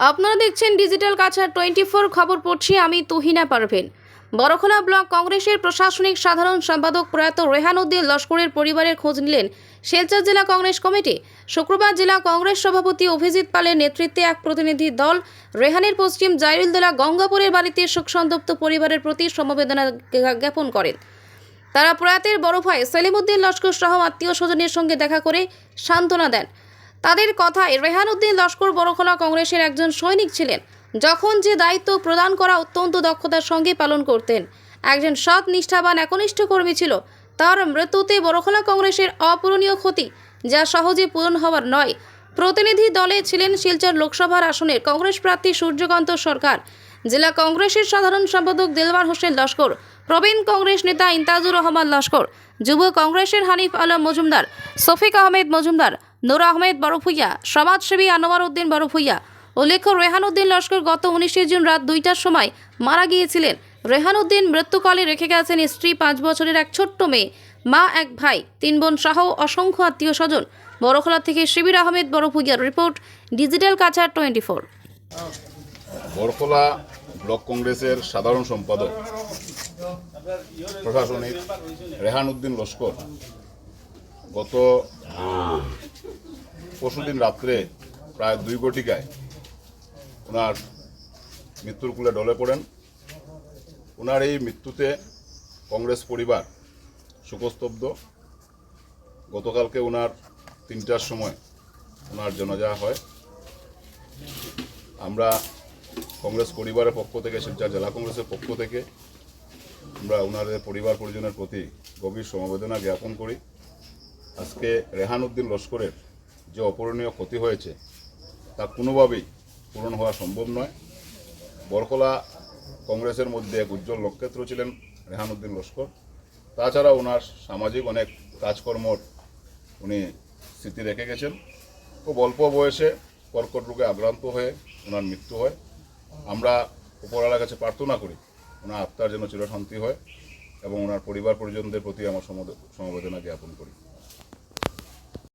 আপনারা দেখছেন digital Cachar twenty four, খবর পড়ছি আমি তুহিনা পারভেন। বড়খলা ব্লক কংগ্রেসের প্রশাসনিক সাধারণ সম্পাদক প্রয়াত রেহান উদ্দিন লস্করের পরিবারের খোঁজ নিলেন শিলচর জেলা কংগ্রেস কমিটি। শুক্রবার জেলা কংগ্রেস সভাপতি অভিজিৎ পালের নেতৃত্বে এক প্রতিনিধি দল রেহানের পশ্চিম জাইরুলদোলা গঙ্গাপুরের বাড়িতে শোকসন্তপ্ত পরিবারের প্রতি সমবেদনা জ্ঞাপন করেন। তারা প্রয়াতের বড় ভাই সেলিমউদ্দিন লস্কর সহ আত্মীয় স্বজনের সঙ্গে দেখা করে সান্ত্বনা দেন। তাদের কথায় রেহানউদ্দিন লস্কর বড়খলা কংগ্রেসের একজন সৈনিক ছিলেন, যখন যে দায়িত্ব প্রদান করা অত্যন্ত দক্ষতার সঙ্গে পালন করতেন। একজন সৎ, নিষ্ঠাবান, একনিষ্ঠ কর্মী ছিল। তার মৃত্যুতে বড়খলা কংগ্রেসের অপূরণীয় ক্ষতি, যা সহজে পূরণ হওয়ার নয়। প্রতিনিধি দলে ছিলেন শিলচর লোকসভার আসনের কংগ্রেস প্রার্থী সূর্যকান্ত সরকার, জেলা কংগ্রেসের সাধারণ সম্পাদক দিলবার হোসেন লস্কর, প্রবীণ কংগ্রেস নেতা ইন্তাজুর রহমান লস্কর, যুব কংগ্রেসের হানিফ আলম মজুমদার, শফিক আহমেদ মজুমদার নূর আহমেদ বড়ভুইয়া, সমাজসেবী আনোয়ার উদ্দিন বড়ভুইয়া উল্লেখ্য রেহানউদ্দিন লস্কর গত উনিশে জুন রাত দুইটার সময় মারা গিয়েছিলেন। রেহানউদ্দিন মৃত্যুকালে রেখে গেছেন স্ত্রী পাঁচ বছরের এক ছোট্ট মেয়ে, মা, এক ভাই, তিন বোন সহ অসংখ্য আত্মীয় স্বজন। বড়খলা থেকে Shibir Ahmed বড়ভুইয়ার report, digital Cachar twenty four Borkhola block কংগ্রেসের সাধারণ সম্পাদক, প্রশাসনিক রেহান উদ্দিন লস্কর গত পরশুদিন রাত্রে প্রায় দুই গটিকায় ওনার মৃত্যুর কুলে ডলে পড়েন। ওনার এই মৃত্যুতে কংগ্রেস পরিবার শোকস্তব্ধ। গতকালকে ওনার তিনটার সময় ওনার জানাজা হয়। আমরা কংগ্রেস পরিবারের পক্ষ থেকে, শিলচর জেলা কংগ্রেসের পক্ষ থেকে আমরা ওনাদের পরিবার পরিজনের প্রতি গভীর সমবেদনা জ্ঞাপন করি। আজকে রেহান উদ্দিন লস্করের যে অপূরণীয় ক্ষতি হয়েছে, তা কোনোভাবেই পূরণ হওয়া সম্ভব নয়। বরকলা কংগ্রেসের মধ্যে এক উজ্জ্বল নক্ষত্র ছিলেন রেহান উদ্দিন লস্কর। তাছাড়া ওনার সামাজিক অনেক কাজকর্মর উনি স্মৃতি রেখে গেছেন। খুব অল্প বয়সে কর্কট রোগে আক্রান্ত হয়ে ওনার মৃত্যু হয়। আমরা উপরওয়ালার কাছে প্রার্থনা করি, ওনার আত্মার যেন চিরশান্তি হয় এবং ওনার পরিবার পরিজনদের প্রতি আমার সমবেদ- সমবেদনা জ্ঞাপন করি।